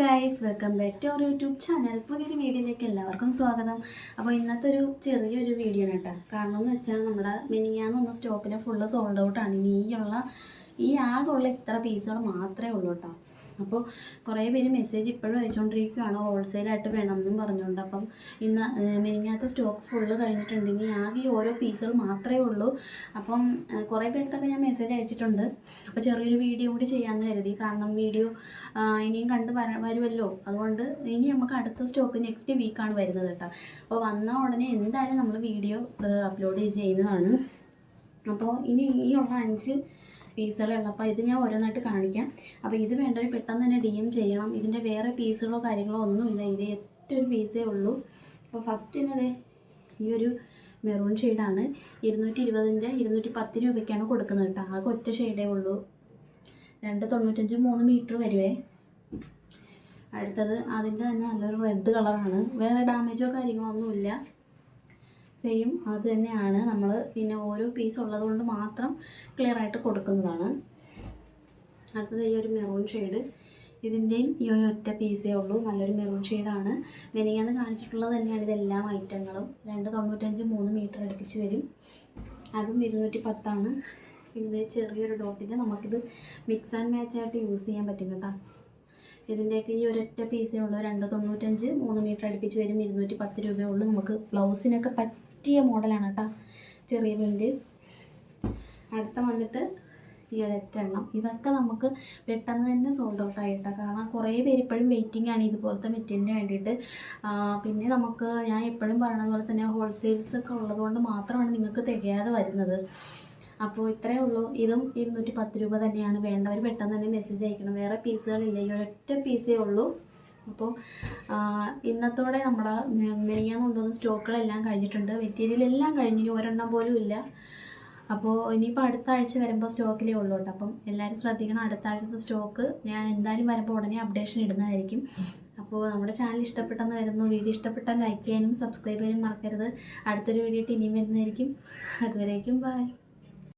Guys welcome back to our YouTube channel പുതിയൊരു വീഡിയോയിലേക്ക് എല്ലാവർക്കും സ്വാഗതം. അപ്പോൾ ഇന്നത്തെ ഒരു ചെറിയൊരു വീഡിയോ ആണ് കേട്ടോ. കാരണം എന്ന് വെച്ചാൽ നമ്മുടെ മിനിങ്ങാന്ന് സ്റ്റോക്കിൽ ഫുള്ള് സോൾഡ് ഔട്ടാണ് ഇനി ഈ ആകെയുള്ള ഇത്ര പീസുകൾ മാത്രമേ ഉള്ളൂ കേട്ടോ. അപ്പോൾ കുറേ പേര് മെസ്സേജ് ഇപ്പോഴും അയച്ചുകൊണ്ടിരിക്കുകയാണ്. ഹോൾസെയിലായിട്ട് വേണമെന്നും പറഞ്ഞുകൊണ്ട്. അപ്പം ഇന്ന് മെനിങ്ങാത്ത സ്റ്റോക്ക് ഫുള്ള് കഴിഞ്ഞിട്ടുണ്ടെങ്കിൽ ആകെ ഓരോ പീസുകൾ മാത്രമേ ഉള്ളൂ. അപ്പം കുറേ പേർക്കൊക്കെ ഞാൻ മെസ്സേജ് അയച്ചിട്ടുണ്ട്. അപ്പോൾ ചെറിയൊരു വീഡിയോ കൂടി ചെയ്യാമെന്ന് കരുതി. കാരണം വീഡിയോ ഇനിയും കണ്ട് വര വരുമല്ലോ. അതുകൊണ്ട് ഇനി നമുക്ക് അടുത്ത സ്റ്റോക്ക് നെക്സ്റ്റ് വീക്കാണ് വരുന്നത് കേട്ടോ. അപ്പോൾ വന്ന ഉടനെ എന്തായാലും നമ്മൾ വീഡിയോ അപ്ലോഡ് ചെയ്യുന്നതാണ്. അപ്പോൾ ഇനി ഈ ഉള്ള അഞ്ച് പീസുകളേ ഉള്ളൂ അപ്പോൾ ഇത് ഞാൻ ഓരോന്നായിട്ട് കാണിക്കാം. അപ്പോൾ ഇത് വേണ്ടവർ പെട്ടെന്ന് തന്നെ ഡി എം ചെയ്യണം. ഇതിന്റെ വേറെ പീസുകളോ കാര്യങ്ങളോ ഒന്നുമില്ല. ഇത് ഏറ്റൊരു പീസേ ഉള്ളൂ. അപ്പോൾ ഫസ്റ്റ് തന്നെ അതെ ഈ ഒരു മെറൂൺ ഷെയ്ഡാണ് ഇരുന്നൂറ്റി ഇരുപതിന്റെ ഇരുന്നൂറ്റി പത്ത് രൂപയ്ക്കാണ് കൊടുക്കുന്നത് കേട്ടോ. ആകെ ഒറ്റ ഷെയ്ഡേ ഉള്ളൂ. രണ്ട് തൊണ്ണൂറ്റഞ്ച് മൂന്ന് മീറ്റർ വരുവേ. അടുത്തത് അതിന്റെ തന്നെ നല്ലൊരു റെഡ് കളറാണ് വേറെ ഡാമേജോ കാര്യങ്ങളോ ഒന്നുമില്ല. സെയിം അത് തന്നെയാണ് നമ്മൾ പിന്നെ ഓരോ പീസ് ഉള്ളതുകൊണ്ട് മാത്രം ക്ലിയർ ആയിട്ട് കൊടുക്കുന്നതാണ്. അടുത്തത് ഈ ഒരു മെറൂൺ ഷെയ്ഡ് ഇതിന്റെയും ഈ ഒരു ഒറ്റ പീസേ ഉള്ളൂ. നല്ലൊരു മെറൂൺ ഷെയ്ഡാണ് മെനിയാന്ന് കാണിച്ചിട്ടുള്ളത് തന്നെയാണ് ഇതെല്ലാം ഐറ്റങ്ങളും രണ്ട് തൊണ്ണൂറ്റഞ്ച് മൂന്ന് മീറ്റർ അടുപ്പിച്ച് വരും. അതും ഇരുന്നൂറ്റി പത്താണ് പിന്നെ ചെറിയൊരു ഡോട്ടിന്റെ നമുക്കിത് മിക്സ് ആൻഡ് മാച്ച് ആയിട്ട് യൂസ് ചെയ്യാൻ പറ്റും കേട്ടോ. ഇതിന്റെയൊക്കെ ഈ ഒരൊറ്റ പീസേ ഉള്ളൂ. രണ്ട് തൊണ്ണൂറ്റഞ്ച് മൂന്ന് മീറ്റർ അടുപ്പിച്ച് വരും. ഇരുന്നൂറ്റി പത്ത് രൂപയേ ഉള്ളൂ. നമുക്ക് ബ്ലൗസിനൊക്കെ പറ്റിയ മോഡലാണ് കേട്ടോ. ചെറിയ പ്രിന്റ് അടുത്ത വന്നിട്ട് ഈ ഒരൊറ്റ എണ്ണം ഇതൊക്കെ നമുക്ക് പെട്ടെന്ന് തന്നെ സോൾഡ് ഔട്ട് ആയിട്ടോ. കാരണം കുറേ പേര് ഇപ്പോഴും വെയിറ്റിംഗ് ആണ് ഇതുപോലത്തെ മെറ്റീരിയലിന് വേണ്ടിയിട്ട്. പിന്നെ നമുക്ക് ഞാൻ എപ്പോഴും പറയണ പോലെ തന്നെ ഹോൾസെയിൽസ് ഒക്കെ ഉള്ളതുകൊണ്ട് മാത്രമാണ് നിങ്ങൾക്ക് തികയാതെ വരുന്നത്. അപ്പോൾ ഇത്രയേ ഉള്ളൂ. ഇതും ഇരുന്നൂറ്റി പത്ത് രൂപ തന്നെയാണ്. വേണ്ടവർ പെട്ടെന്ന് തന്നെ മെസ്സേജ് അയക്കണം. വേറെ പീസുകളില്ല ഈ ഒരൊറ്റ പീസേ ഉള്ളൂ. അപ്പോൾ ഇന്നത്തോടെ നമ്മൾ മെനിയാന്ന് കൊണ്ടുവന്ന സ്റ്റോക്കുകളെല്ലാം കഴിഞ്ഞിട്ടുണ്ട്. മെറ്റീരിയൽ എല്ലാം കഴിഞ്ഞു ഒരെണ്ണം പോലും ഇല്ല. അപ്പോൾ ഇനിയിപ്പോൾ അടുത്ത ആഴ്ച വരുമ്പോൾ സ്റ്റോക്കിലേ ഉള്ളൂ കേട്ടോ. അപ്പം എല്ലാവരും ശ്രദ്ധിക്കണം. അടുത്ത ആഴ്ചത്തെ സ്റ്റോക്ക് ഞാൻ എന്തായാലും വരുമ്പോൾ ഉടനെ അപ്ഡേഷൻ ഇടുന്നതായിരിക്കും. അപ്പോൾ നമ്മുടെ ചാനൽ ഇഷ്ടപ്പെട്ടെന്ന് വരുന്നു. വീഡിയോ ഇഷ്ടപ്പെട്ടാൽ ലൈക്ക് ചെയ്യാനും സബ്സ്ക്രൈബ് ചെയ്യാനും മറക്കരുത്. അടുത്തൊരു വീഡിയോ ഇനിയും വരുന്നതായിരിക്കും. അതുവരേക്കും ബൈ.